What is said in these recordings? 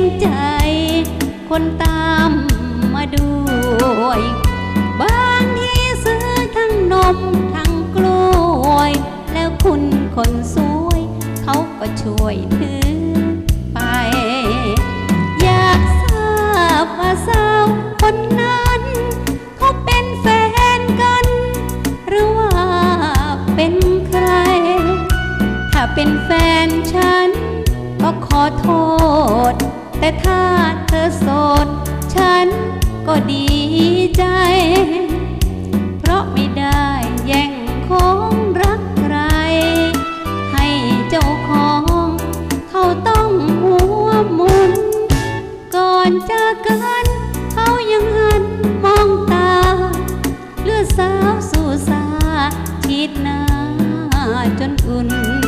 งใจ คนตามมาด้วย บางทีซื้อทั้งนมทั้งกล้วย แล้วคุณคนสวย เขาก็ช่วยถือไป อยากทราบว่าสาวคนนั้น เขาเป็นแฟนกัน หรือว่าเป็นใคร ถ้าเป็นแฟนฉันก็ขอโทษ แต่ถ้าเธอโสด ฉันก็ดีใจ เพราะไม่ได้แย่งของรักใคร ให้เจ้าของ เขาต้องหัวหมุน ก่อนจอกันเขายังหันมองตา เลือดสาวสู่สาชีดหน้าจนอุ่น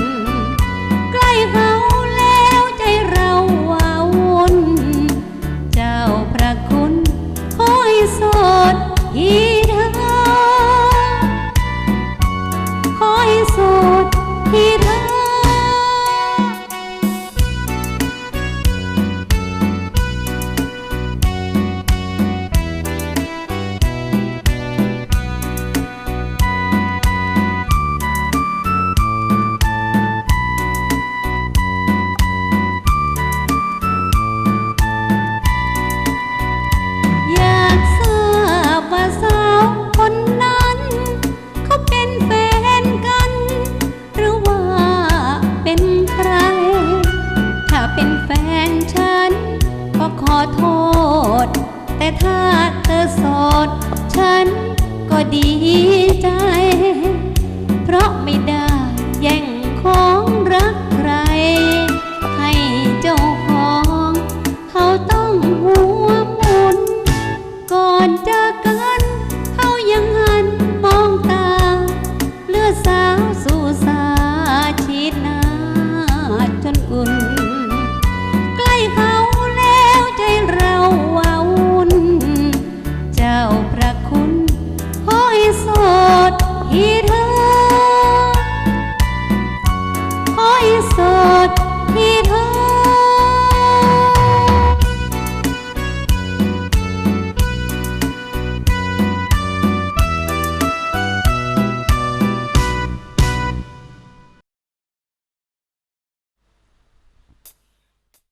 ก็ขอโทษ แต่ถ้าเธอโสด ฉันก็ดีใจ เพราะไม่ได้